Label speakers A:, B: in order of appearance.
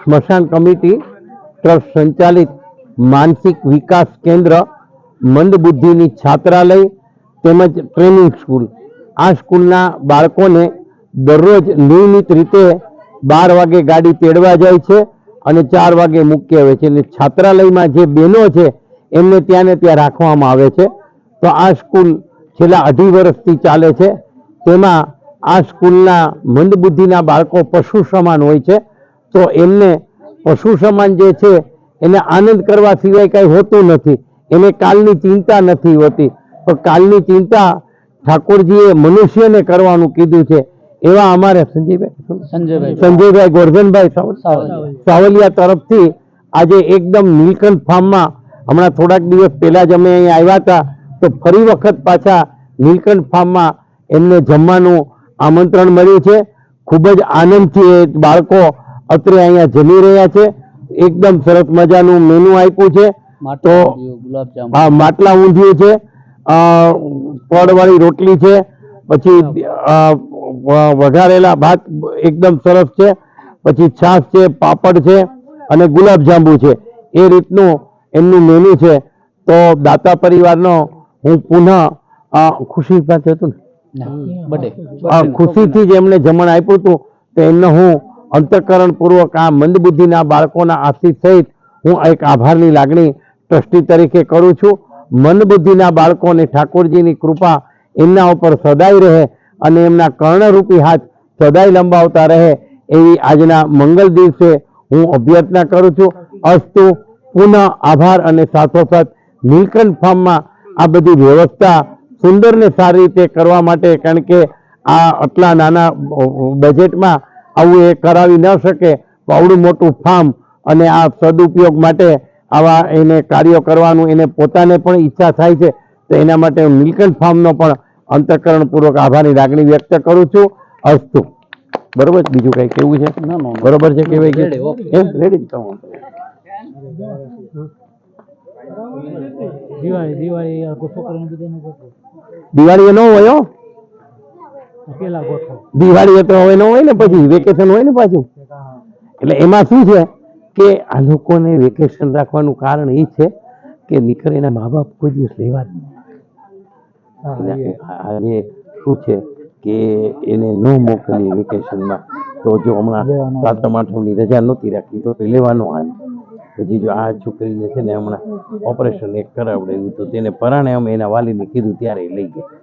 A: સ્મશાન committee trust સંચાલિત માનસિક વિકાસ કેન્દ્ર, મંદબુદ્ધિની છાત્રાલય તેમજ ટ્રેનિંગ સ્કૂલ. આ સ્કૂલના બાળકોને દરરોજ નિયમિત રીતે બાર વાગે ગાડી તેડવા જાય છે અને ચાર વાગે મૂકી આવે છે. અને છાત્રાલયમાં જે બહેનો છે, એમને ત્યાં ને ત્યાં રાખવામાં આવે છે. તો આ સ્કૂલ છેલ્લા અઢી વર્ષથી ચાલે છે. તેમાં આ સ્કૂલના મંદબુદ્ધિના બાળકો પશુ સમાન હોય છે. તો એમને પશુ સમાન જે છે એને આનંદ કરવા સિવાય કંઈ હોતું નથી. એને કાલની ચિંતા નથી હોતી. તો કાલની ચિંતા ઠાકોરજીએ મનુષ્યને કરવાનું કીધું છે. એવા અમારે સંજયભાઈ
B: સંજયભાઈ
A: સંજયભાઈ ગોરધનભાઈ
B: સાવલિયા.
A: સાવલિયા તરફથી આજે એકદમ નીલકંઠ ફાર્મમાં હમણાં થોડાક દિવસ પહેલા જ અમે અહીંયા આવ્યા હતા. તો ફરી વખત પાછા નીલકંઠ ફાર્મમાં એમને જમવાનું આમંત્રણ મળ્યું છે. ખૂબ જ આનંદથી એ બાળકો અત્રે અહીંયા જમી રહ્યા છે. એકદમ સરસ મજાનું મેનુ આપ્યું છે. તો- હા માટલા ઊંધિયું છે. પડવાળી રોટલી છે. પછી વઘારેલા ભાત એકદમ સરસ છે. પછી છાશ છે પાપડ છે અને ગુલાબજાંબુ છે. એ રીતનું એમનું મેનુ છે. તો દાતા પરિવારનો હું પુનઃ ખુશી પાસે હતું ને. આ ખુશીથી જ એમને જમણ આપ્યું હતું. તો એમને હું અંતઃકરણપૂર્વક આ મંદબુદ્ધિના બાળકોના આશીષ સહિત હું એક આભારની લાગણી ટ્રસ્ટી તરીકે કરું છું. મંદબુદ્ધિના બાળકોને ઠાકોરજીની કૃપા એમના ઉપર સદાય રહે અને એમના કર્ણરૂપી હાથ સદાય લંબાવતા રહે એવી આજના મંગલ દિવસે હું અભ્યર્થના કરું છું. અસ્તુ, પુનઃ આભાર અને સાથોસાથ નીલકંઠ ફાર્મમાં આ બધી વ્યવસ્થા સુંદર ને સારી રીતે કરવા માટે કારણ કે આ આટલા નાના બજેટમાં આવું એ કરાવી ન શકે તો આવડું મોટું ફાર્મ અને આ સદુપયોગ માટે આવા એને કાર્યો કરવાનું એને પોતાને પણ ઈચ્છા થાય છે તો એના માટે હું નીલકંઠ ફાર્મનો પણ અંતઃકરણપૂર્વક આભારની લાગણી વ્યક્ત કરું છું. અસ્તુ. બરોબર બીજું કઈ કેવું છે?
B: ના, ના, ના.
A: બરોબર છે કેવાય કે. રેડી
C: દિવાળી દિવાળી
A: દિવાળી ન હોય દિવાળી તો હવે ન હોય ને પછી વેકેશન હોય ને પાછું. એટલે એમાં શું છે કે આ લોકોને વેકેશન રાખવાનું કારણ એ છે કે નીકળે એના મા બાપ કોઈ દિવસ લેવા જ આજે શું છે કે એને ન મોકલીએ વેકેશનમાં તો જો હમણાં સાતમ આઠમની રજા નહોતી રાખી તો લેવાનો આવે પછી જો આ છોકરીને છે ને હમણાં ઓપરેશન એક કરાવડાવ્યું તો તેને પરાણે અમે એના વાલીને કીધું ત્યારે લઈ ગયા.